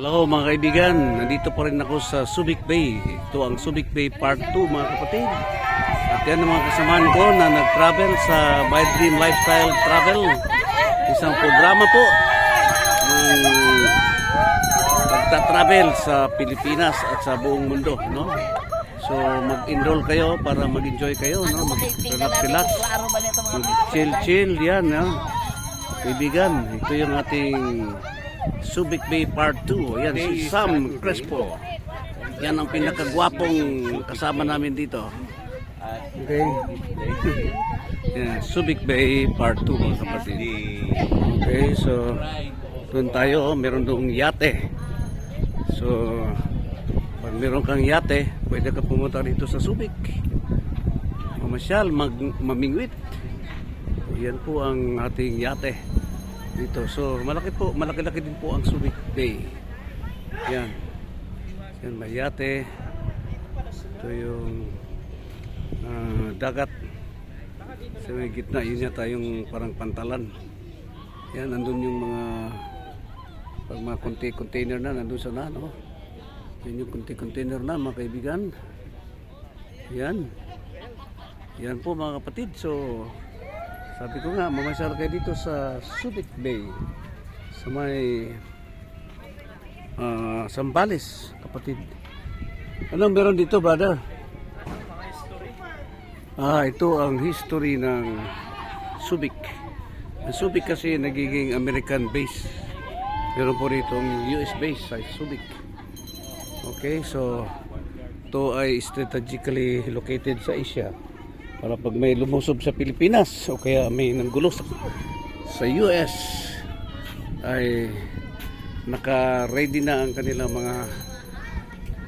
Hello mga kaibigan, nandito pa rin ako sa Subic Bay. Ito ang Subic Bay Part 2 mga kapatid. At yan ang mga kasamaan ko na nag-travel sa My Dream Lifestyle Travel. Isang programa po ng pagta-travel sa Pilipinas at sa buong mundo. No? So mag-enroll kayo para mag-enjoy kayo. No? Mag-relax-relax. Mag-chill-chill. Yan. No? Kaibigan, ito yung ating Subic Bay Part 2. Yan, si Sam Crespo. Yan ang pinakagwapong kasama namin dito. Okay. Yan, Subic Bay Part 2 mga kapatid. Okay, so doon tayo, oh, meron doong yate. So, pag meron kang yate, pwede ka pumunta dito sa Subic. Mamasyal, mag, mamingwit. Yan po ang ating yate dito. So, malaki po, malaki-laki din po ang Subic Bay. Yan. Yan, may yate. Ito yung ah, dagat. Sa may gitna, yun yata yung parang pantalan. Yan, nandun yung mga pag mga conti- container na, nandun sa na, no? Yan yung conti-container na, mga kaibigan. Yan. Yan po mga kapatid. So, sabi ko nga, mamasyal kayo dito sa Subic Bay. Sa may ah, Sambales, kapatid. Anong meron dito, brother? Ah, ito ang history ng Subic. Ang Subic kasi nagiging American base. Meron po rito ang US base sa Subic. Okay, so ito ay strategically located sa Asia para pag may lumusob sa Pilipinas o kaya may nanggulo sa, sa US ay naka-ready na ang kanilang mga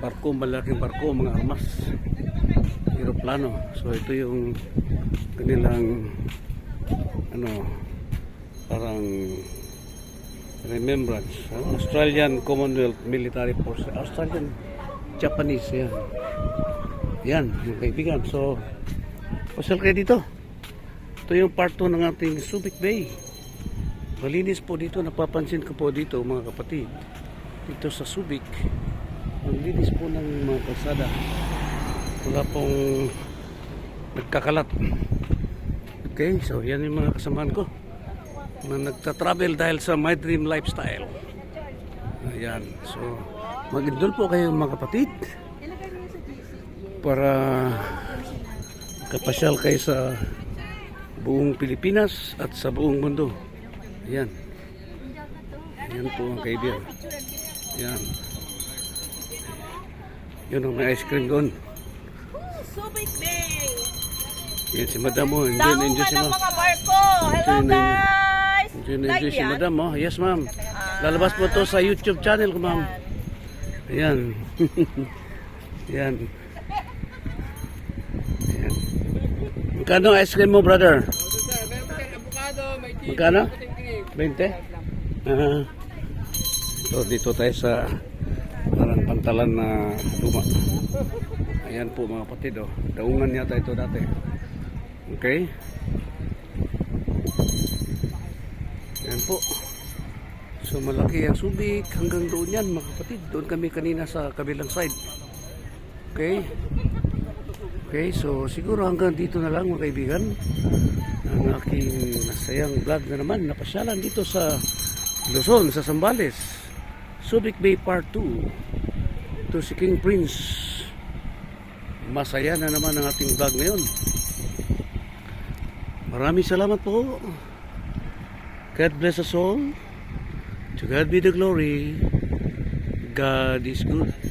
barko, malaking barko, mga armas aeroplano. So ito yung kanilang ano parang remembrance. ah, Australian Commonwealth Military Force. Australian Japanese yan. Yan, yung kaibigan. So, pasal kayo dito. Ito yung part 2 ng ating Subic Bay. Malinis po dito. Napapansin ko po dito mga kapatid. Dito sa Subic. Ang linis po ng mga kalsada. Wala pong nagkakalat. Okay, so yan yung mga kasamaan ko na nagta-travel dahil sa My Dream Lifestyle. Ayan, so mag-indol po kayo mga kapatid para kapasyal kayo sa buong Pilipinas at sa buong mundo. Ayan. Ayan po ang kaibigan. Ayan. Yun ang may ice cream doon. Subic Bay! Yan si Madam mo. Enjoy na enjoy si mga barko! Hello guys! Enjoy na enjoy si? Madam mo. Yes ma'am. Lalabas po to sa YouTube channel ko ma'am. Ayan. Ayan. Magkano ice cream mo brother? Magkano? 20? Ah. So dito tayo sa parang pantalan na luma. Ayan po mga kapatid oh. Daungan yata ito dati. Okay? Ayan po. So malaki ang subik hanggang doon yan mga kapatid. Doon kami kanina sa kabilang side. Okay? Okay, so siguro hanggang dito na lang mga kaibigan. Ang aking masayang vlog na naman. Napasyalan dito sa Luzon, sa Sambales. Subic Bay Part 2. Ito si King Prince. Masaya na naman ang ating vlog ngayon. Maraming salamat po. God bless us all. To God be the glory. God is good.